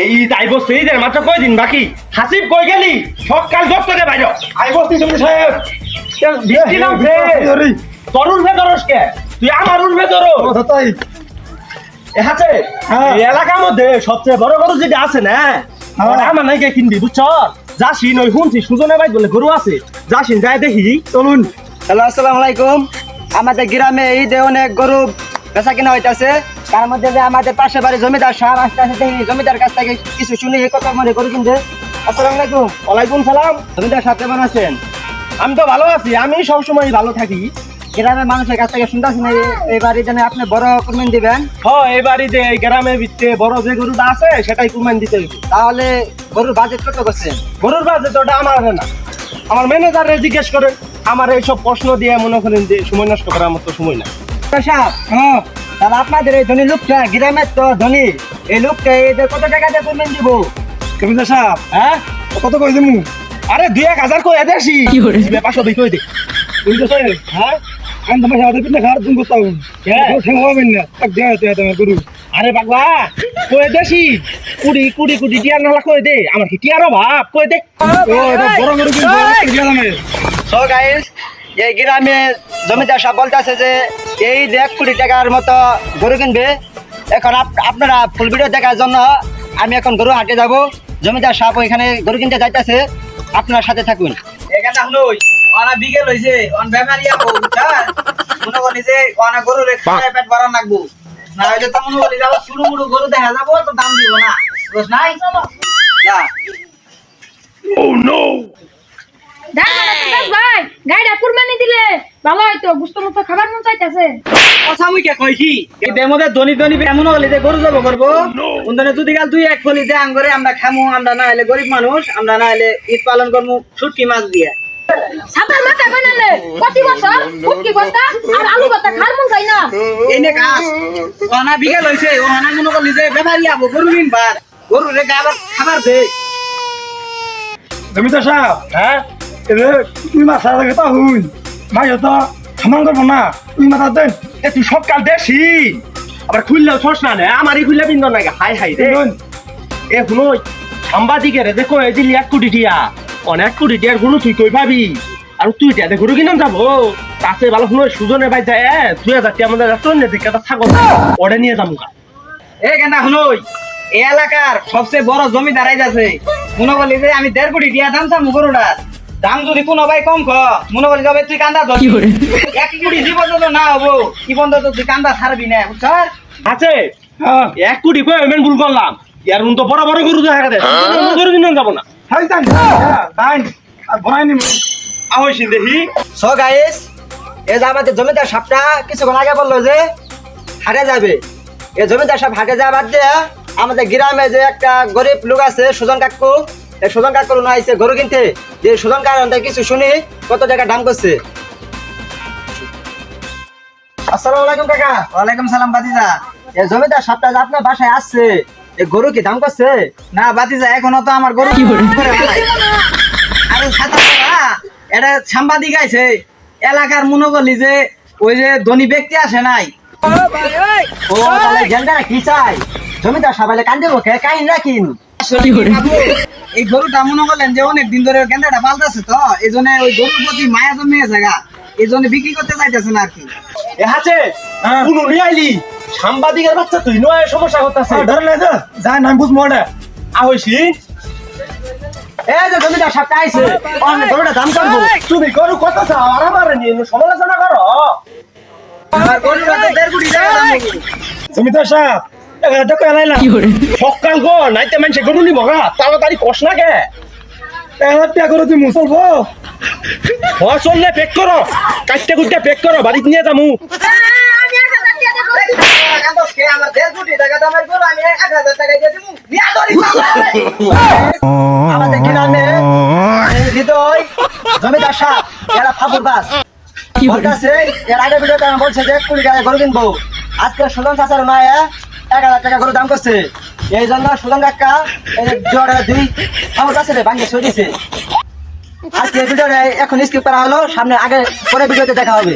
এই বসতে এই দেড় মাত্র কয়দিন বাকি? হাসিব কই গেলি? সকাল দশ থেকে বাইর আই বসতি জমি সাহেব। বৃষ্টি নামছে? তোর উঠবে ধরস কে? তুই আমার উঠবে ধরো তাই। হাতে? হ্যাঁ। এই এলাকার মধ্যে সবচেয়ে বড় গরু যেটা আছে না হ্যাঁ। আমার নাকি কিনবি বুঝছ? যাসিন ওই শুনছি সুজনে ভাই বলে গরু আছে। যাসিন যাই দেখি। চলুন। হ্যালো আসসালামু আলাইকুম। আমাদের গ্রামে ঈদে অনেক গরু বেচা কিনা হইতাছে। তার মধ্যে যে আমাদের পাশে বাড়ি জমিদার সাহেব আসতে আসতে দেখি জমিদার কাছ থেকে কিছু শুনি এই কথা মনে গরু কিন্তু আসসালামু আলাইকুম। ওয়ালাইকুম সালাম। জমিদার সাহেব কেমন আছেন? আমি তো ভালো আছি। আমি সবসময় ভালো থাকি। গ্রামের মানুষের কাছ থেকে শুনতেছি না এই- বাড়ি যেন আপনি বড় কুরবানি দিবেন? হ এই বাড়িতে এই গ্রামের ভিতরে বড় যে গরুটা আছে সেটাই কুরবান দিতে হইবে। তাহলে গরুর বাজেট কত করছেন? গরুর বাজেট ওটা আমার না। আমার ম্যানেজারে জিজ্ঞেস করেন আমার এইসব প্রশ্ন দিয়ে মনে করেন যে সময় নষ্ট করার মতো সময় না সাহেব হ্যাঁ। তাহলে আপনাদের এই ধনী লোকটা গ্রামের তো ধনী। এই লোকটা এদের কত টাকা দিয়ে কুরবানি দিব? জমিদার সাহেব হ্যাঁ? কত কই দিমু আরে দুই এক হাজার কই দেছি। পাঁচশো দুই কই দে সাহেব হ্যাঁ? আমি তোমার সাথে পিনে খারাপ দিন করতাম। কে? ঠেঙ্গা হবেন না। এক দেয়া দেয়া তোমার গরু। আরে পাগলা দেছি? কুড়ি কুড়ি কুড়ি টিয়ার নালা কই দে? আমার কি টিয়ার অভাব? কই দে? ও এটা বড় গরু কিন্তু সো গাইস এই গ্রামে জমিদার সাহেব বলতেছে যে এই দেড় কোটি টাকার মতো গরু কিনবে। এখন আপ- আপনারা ফুল ভিডিও দেখার জন্য আমি এখন গরু হাটে যাব। জমিদার সাপ ওইখানে গরু কিনতে যাইতেছে। আপনার সাথে থাকুন। এখানে হলোই অনা বিকেল হইছে অন বেমারি আবো বুঝছাস মনে করি যে অনা গরু রে খায় পেট ভরা লাগবো। না হইলে তো মনে করি যাব শুরু মুড়ু গরু দেখা যাব তো দাম দিব না। বুঝ নাই চলো যা দেখ ভাই গাড়িটা কুরবানি দিলে ভালো হয়তো গুস্ত মুস্ত খাবার মন চাইতেছে কথা মুই কে কই কি এই বেমদে ধনি ধনি এমন হলে যে গরু যাব করব উন্দনে যদি কাল দুই এক ফলি দে আঙ্গরে আমরা খামু আমরা না হলে গরিব মানুষ আমরা না হলে ঈদ পালন করব শুটকি মাছ দিয়ে। সাতার মাথা বানালে প্রতি বছর ফুটকি বস্তা আর আলু বস্তা খার মন চাই না। এই কাজ। অনা বিকেল হইছে ও মনে করলি যে বেমারি আবো গরু কিনবার গরু রে আবার খাবার দে। জমিদার সাহেব হ্যাঁ এরে তুই মাছ সারা কথা হুই মাই তো সমান করব না। তুই মাথা দেন এ তুই সকাল দেছি আবার খুললেও ছোস না নে। আমারই খুললে বিন্দন নাকি হাই হাই রে। এ শুনোই সাংবাদিকের দেখো এই দিলি এক কোটি টিয়া অনেক কোটি টিয়ার গরু তুই কই পাবি? আর তুই টিয়াতে গরু কিনান যাব? তাতে ভালো শুনোই সুজনে ভাই যায় এ, দুই হাজার টিয়া আমাদের দিকে একটা ছাগল। নিয়ে যাব এ কেনা শুনোই এই এলাকার সবচেয়ে বড় জমিদার আইতাছে মনে করলি যে আমি দেড় কোটি দিয়া দাম চামু গরুটার। দাম যদি কোনো ভাই কম খ মনে করলি যাবে তুই কান্দা ধর। এক কোটি জীবন তো না হব কি বন্ধ তো তুই কান্দা ছাড়বি না বুঝছার? আছে। হ্যাঁ। এক কোটি কই এমন ভুল করলাম। ইয়ার তো বড় বড় গরু দেখা গেছে। গরু কিনান যাব না। হাই আর বনাই নিমু আহইছিন দেখি। সো গাইস এই যে আমাদের জমিদার সাপটা কিছুক্ষণ আগে বলল যে হাটে যাবে। এই জমিদার সাপ হাটে যাওয়া বাদ দিয়ে আমাদের গ্রামে যে একটা গরিব লোক আছে সুজন কাকু এই সুজন কাকুর না আইছে গরু কিনতে? যে সুজন কিছু শুনি? কত টাকা দাম করছে? আসসালামু আলাইকুম কাকা। ওয়ালাইকুম সালাম বাতিজা এই জমিদার আপনার বাসায় আসছে এই গরু কি দাম করছে? না বাতিজা এখনও তো আমার গরু করে ফেলাই। আরে ছাতা এটা সাংবাদিক আছে এলাকার মনে করলি যে ওই যে ধনী ব্যক্তি আসে নাই। ও তাহলে গেন্দারা কি চাই জমিদার সাবাইলে কান্দে বকে কাহিন রাখিন এই গরুটা মনে করলেন যে অনেক দিন ধরে গেন্দাটা পাল্টাছে তো এই জন্য ওই গরুর প্রতি মায়া জন্মিয়েছে গা। এই জন্য বিক্রি করতে চাইতেছে না আর কি। এ হাতে হ্যাঁ। কোন নিয়ে আইলি? সাংবাদিকের বাচ্চা তুই নয় সমস্যা করতেছে। ধরে লে যা যাই নাম বুঝ আহইছি এই যে জমিদার সাপটা আইছে। অনেক গরুটা দাম করব তুমি গরু কত চাও? আর আমার নিয়ে সমালোচনা করো। আমার গরুটা তো দেড় কোটি টাকা দাম জমিদার সাহেব এটা কই লাইলাম সকাল গো নাইতে মানুষে গরু নিব গা তাড়াতাড়ি কষ না কে? এক হাজার টাকা করে দিমু চলবো হ চললে পেক করো। কাটতে কুটতে পেক করো বাড়িতে নিয়ে যামু আমি আমাদের হৃদয় জমিদার এরা ফাবুর বাস। এর আগে ভিডিওতে বলছে যে কুড়ি টাকা গরু কিনবো। আজকে সুজন চাচার মায়ে এক হাজার টাকা করে দাম করছে। এই জন্য সুজন কাকা দুই ফাবুর বাসে ভাঙ্গে ছড়িয়েছে আজকে ভিডিওটা এখন স্কিপ করা হলো, সামনে আগে পরে ভিডিওতে দেখা হবে।